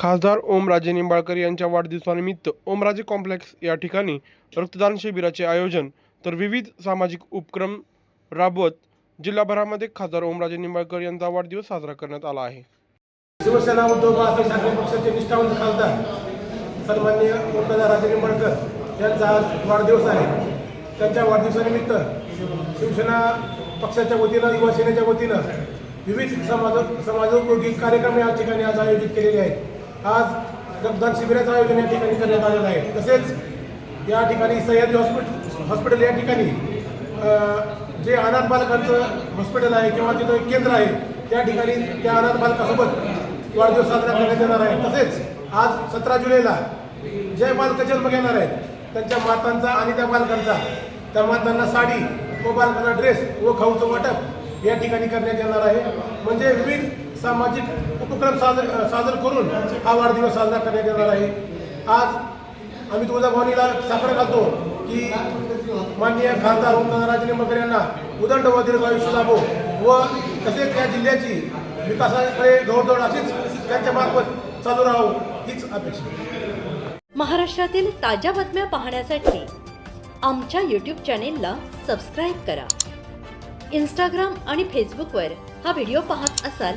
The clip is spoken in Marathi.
खासदार ओमराजे निंबाळकर यांच्या वाढदिवसानिमित्त ओमराजे कॉम्प्लेक्स या ठिकाणी रक्तदान शिबिराचे आयोजन तर विविध सामाजिक उपक्रम राबवत जिल्हाभरामध्ये खासदार ओमराजे निंबाळकर यांचा वाढदिवस साजरा करण्यात आला आहे. शिवसेना उद्धव बाळासाहेब ठाकरे पक्षाचे निष्ठावंत खासदार सन्माननीय ओमराजा राजे निंबाळकर यांचा आज वाढदिवस आहे. त्यांच्या वाढदिवसानिमित्त शिवसेना पक्षाच्या वतीनं युवा सेनेच्या वतीनं विविध समाज समाजोपयोगी कार्यक्रम या ठिकाणी आज आयोजित केलेले आहेत. आज रक्तदान शिबिराचं आयोजन या ठिकाणी करण्यात आलेलं आहे. तसेच या ठिकाणी सह्याद्री हॉस्पिटल हॉस्पिटल या ठिकाणी जे अनाथ बालकांचं हॉस्पिटल आहे किंवा तिथं एक केंद्र आहे त्या ठिकाणी त्या अनाथ बालकासोबत वाढदिवस साजरा करण्यात येणार आहे. तसेच आज सतरा जुलैला जे बालक जन्म घेणार आहेत त्यांच्या मातांचा आणि त्या बालकांचा त्या मातांना साडी व बालकांना ड्रेस व खाऊचं वाटप या ठिकाणी करण्यात येणार आहे. म्हणजे विविध सामाजिक उपक्रम सादर सादर करून हा वाढदिवस साजरा करण्यात येणार आहे. आज आम्ही तुळजाभवानीला साखर घालतो की माननीय खासदार ओमदादा राजे निंबाळकर यांना उदंड व दीर्घ आयुष्य लाभो व तसेच या जिल्ह्याची विकासाकडे जवळजवळ अशीच त्यांच्या मार्फत चालू राहावं हीच अपेक्षा महाराष्ट्रातील ताज्या बातम्या पाहण्यासाठी आमच्या यूट्यूब चॅनेलला सबस्क्राईब करा. इंस्टाग्राम आणि फेसबुकवर हा व्हिडिओ पाहत असाल